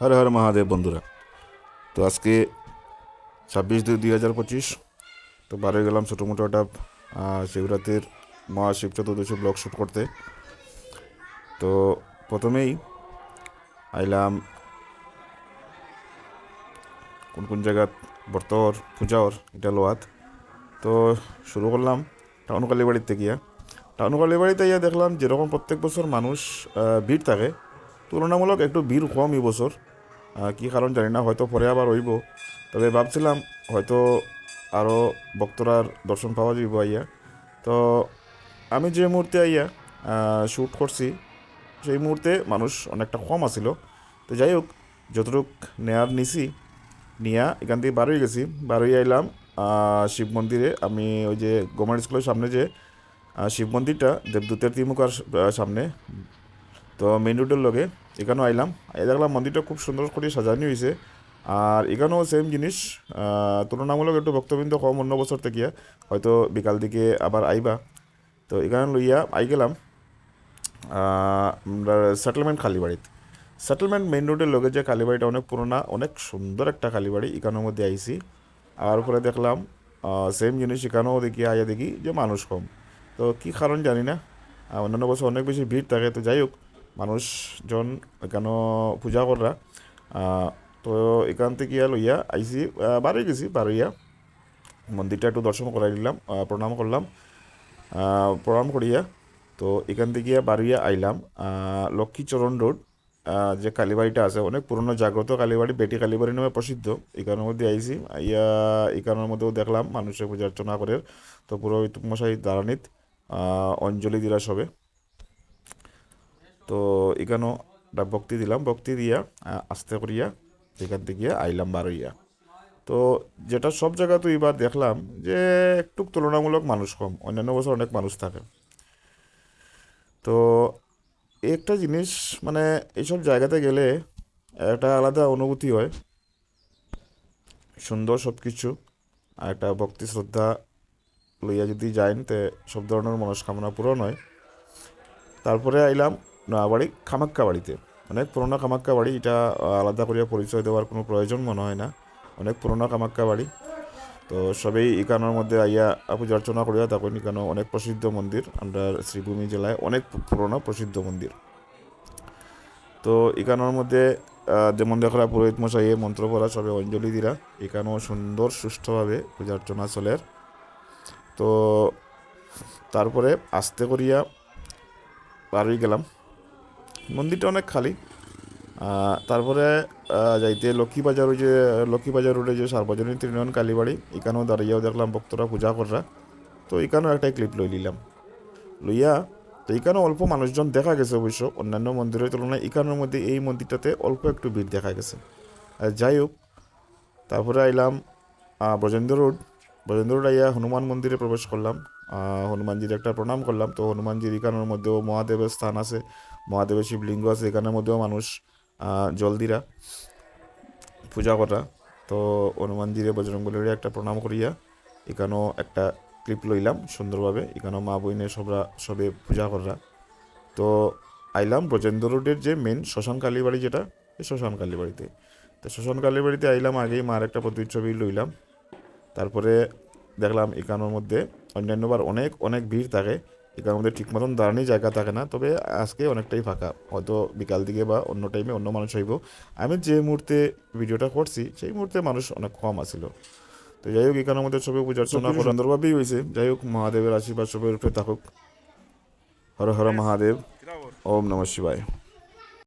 হর হর মহাদেব বন্ধুরা। তো আজকে ছাব্বিশ দুই দুই হাজার পঁচিশ তো বারে গেলাম ছোটো মোটো একটা আহ, মহা শিব চতুর্দশী ব্লগ শ্যুট করতে। তো প্রথমেই আইলাম কোন কোন জায়গাত বর্তর পূজার এটা লোয়াত। তো শুরু করলাম টাউন কালীবাড়ির থেকে গিয়া টাউন কালীবাড়িতে ইয়া দেখলাম যেরকম প্রত্যেক বছর মানুষ ভিড় থাকে তুলনামূলক একটু ভিড় কম এই বছর। কী কারণ জানি না, হয়তো পরে আবার হইব। তবে ভাবছিলাম হয়তো আরও ভক্তরার দর্শন পাওয়া যাইব আইয়া। তো আমি যে মুহূর্তে আইয়া শ্যুট করছি, সেই মুহূর্তে মানুষ অনেকটা কম আছিল। তো যাই হোক, যতটুক নেয়ার নিছি, নিয়া এখান থেকে বারোই গেছি। বারোই আইলাম শিব মন্দিরে। আমি ওই যে গভর্নমেন্ট স্কুলের সামনে যে শিব মন্দিরটা, দেবদূতের তিমুখার সামনে। তো মেন রোডের লগে এখানেও আইলাম। দেখলাম মন্দিরটা খুব সুন্দর করে সাজানো হয়েছে আর এখানেও সেম জিনিস তুলনামূলক একটু ভক্তবৃন্দ কম অন্য বছর থেকে। হয়তো বিকাল দিকে আবার আইবা। তো এখানে লইয়া আই গেলাম। সেটেলমেন্ট কালীবাড়িতে সেটেলমেন্ট মেইন রোডের লগে যে কালীবাড়িটা অনেক পুরোনো, অনেক সুন্দর একটা কালীবাড়ি এখানের মধ্যে আইসি আর পরে দেখলাম সেম জিনিস এখানেও দেখি আইয়া দেখি যে মানুষ কম। তো কি কারণ জানি না। অন্যান্য বছর অনেক বেশি ভিড় থাকে, তো যাই হোক। মানুষজন এখানেও পূজা করা তো এখান থেকে ইয়া লইয়া আইসি বারোই গেছি বারোইয়া মন্দিরটা একটু দর্শন করাই দিলাম প্রণাম করলাম প্রণাম করিয়া। তো এখান থেকে বাড়িয়া আইলাম লক্ষ্মীচরণ রোড যে কালীবাড়িটা আছে, অনেক পুরনো, জাগ্রত কালীবাড়ি, বেটি কালীবাড়ি নামে প্রসিদ্ধ। এখানের মধ্যে আইসি ইয়া এখানের মধ্যেও দেখলাম মানুষের পূজা অর্চনা করে। তো পুরোহিত মশাই দাঁড়ানিত অঞ্জলি দিলা সবে। তো এখানেও একটা ভক্তি দিলাম, ভক্তি দিয়া আস্তে করিয়া এখান থেকে আইলাম বারোইয়া। তো যেটা সব জায়গাতে এবার দেখলাম যে একটু তুলনামূলক মানুষ কম, অন্যান্য বছর অনেক মানুষ থাকে। তো একটা জিনিস মানে এইসব জায়গাতে গেলে একটা আলাদা অনুভূতি হয়, সুন্দর সব কিছু আর একটা ভক্তি শ্রদ্ধা লইয়া যদি যাইন তে সব ধরনের মনস্কামনা পূরণ হয়। তারপরে আইলাম নোয়াবাড়ি খামাক্কা বাড়িতে অনেক পুরোনো কামাক্কা বাড়ি এটা আলাদা করিয়া পরিচয় দেওয়ার কোনো প্রয়োজন মনে হয় না। অনেক পুরোনো কামাক্কা বাড়ি তো সবেই ইকানোর মধ্যে আইয়া পূজা অর্চনা করিয়া তখন ইকানো অনেক প্রসিদ্ধ মন্দির আমরা শ্রীভূমি জেলায় অনেক পুরোনো প্রসিদ্ধ মন্দির। তো ইকানোর মধ্যে যেমন দেখলা পুরোহিত মশাইয়ে মন্ত্র পড়া, সবে অঞ্জলি দিরা। এখানেও সুন্দর, সুষ্ঠুভাবে পূজা অর্চনা চলের। তো তারপরে আস্তে করিয়া বাড়ি গেলাম। মন্দিরটা অনেক খালি। তারপরে যাইতে লক্ষ্মীবাজার ওই যে লক্ষ্মীবাজার রোডে যে সার্বজনীন তৃণয়ন কালীবাড়ি, এখানেও দাঁড়িয়েও দেখলাম ভক্তরা, পূজা কররা। তো এখানেও একটা ক্লিপ লই নিলাম। লইয়া, তো এখানেও অল্প মানুষজন দেখা গেছে অবশ্য, অন্যান্য মন্দিরের তুলনায় এখানের মধ্যে এই মন্দিরটাতে অল্প একটু ভিড় দেখা গেছে। আর যাই হোক, তারপরে আইলাম ব্রজেন্দ্র রোড। ব্রজেন্দ্র রোড আইয়া হনুমান মন্দিরে প্রবেশ করলাম। হনুমানজির একটা প্রণাম করলাম। তো হনুমানজির এখানের মধ্যেও মহাদেবের স্থান আছে মহাদেবের শিবলিঙ্গ আছে এখানের মধ্যেও মানুষ আহ, জল দিরা পূজা করা। তো হনুমানজিরে বজরঙ্গলের একটা প্রণাম করিয়া এখানেও একটা ক্লিপ লইলাম সুন্দরভাবে। এখানেও মা বইনে সবরা সবে পূজা করা। তো আইলাম ব্রজেন্দ্র রোডের যে মেন শ্মশান কালীবাড়ি যেটা এই শ্মশান কালীবাড়িতে তো শ্মশান কালীবাড়িতে আইলাম আগেই মার একটা প্রতিচ্ছবি লইলাম। তারপরে দেখলাম এখানোর মধ্যে অন্যান্যবার অনেক অনেক ভিড় থাকে। এখানের মধ্যে ঠিক মতন দাঁড়ানোর জায়গা থাকে না। তবে আজকে অনেকটাই ফাঁকা। হয়তো বিকাল দিকে বা অন্য টাইমে অন্য মানুষ হইব। আমি যে মুহূর্তে ভিডিওটা করছি সেই মুহূর্তে মানুষ অনেক কম আসিল তো যাই হোক এখানের মধ্যে সবে পূজা অর্চনা করা সুন্দরভাবেই হয়েছে যাই হোক মহাদেবের আশীর্বাদ সবের উপরে থাকুক। হর হর মহাদেব। ওম নমঃ শিবায়।